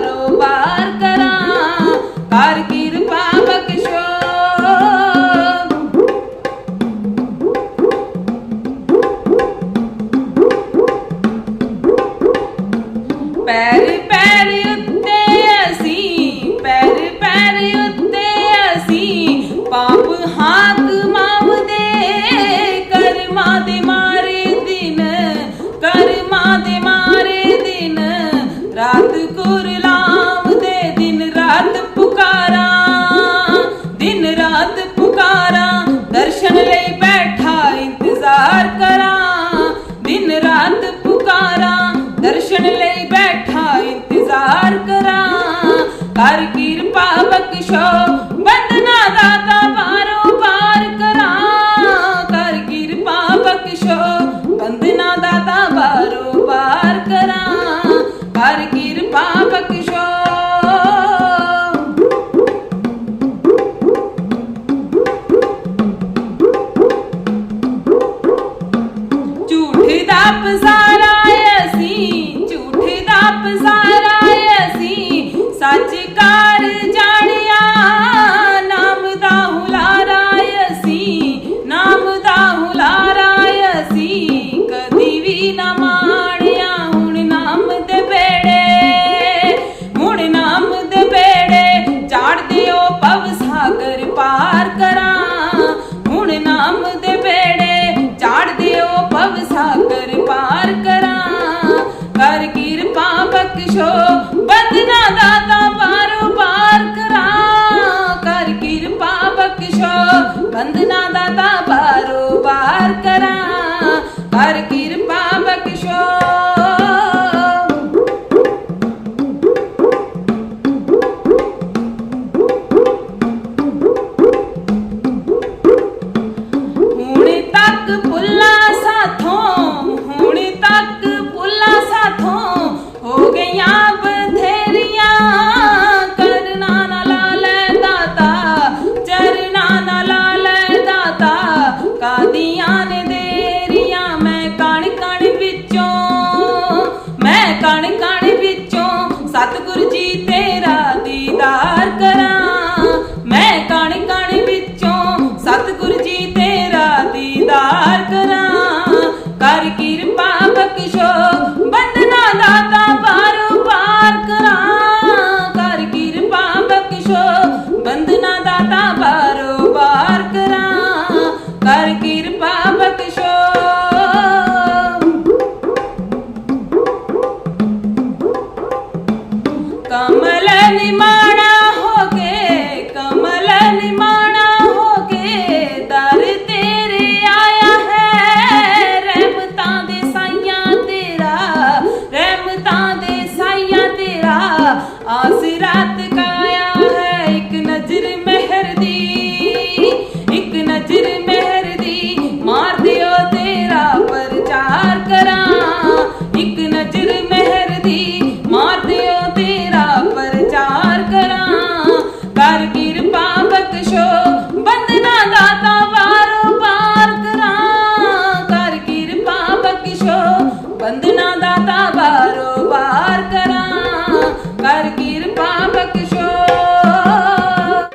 Hello. ਪੁਕਾਰਾਂ, ਦਰਸ਼ਨ ਲਈ ਬੈਠਾ ਇੰਤਜ਼ਾਰ ਕਰਾਂ। ਕਰ ਕਿਰਪਾ ਬਖਸ਼ੋ ਬੰਦਨਾ ਦਾਤਾ ਪਾਰੋ ਪਾਰ ਕਰਾਂ। ਕਰ ਕਿਰਪਾ ਬਖਸ਼ੋ ਬੰਦਨਾ ਦਾਤਾ ਪਾਰੋ ਬਾਰ ਕਰਾਂ। ਕਰ কাজে কাজ ਟਿਕਾਣੇ ਵਿੱਚੋਂ ਸਤਿਗੁਰ ਜੀ ਤੇਰਾ ਦੀਦਾਰ। ਕਮਲ ਨਿਮਾਣਾ ਹੋ ਕੇ, ਕਮਲ ਨਿਮਾਣਾ ਹੋ ਕੇ, ਦਰ ਤੇਰੇ ਆਇਆ ਹੈ। ਰਹਿਮਤਾਂ ਦੇ ਸਾਈਆਂ ਤੇਰਾ, ਰਹਿਮਤਾਂ ਦੇ ਸਾਈਆਂ ਤੇਰਾ, ਆਸ ਰਾਤ ਬੰਦਨਾ ਦਾਤਾ ਬਾਰੋ ਬਾਰ ਕਰਾਂ। ਕਰ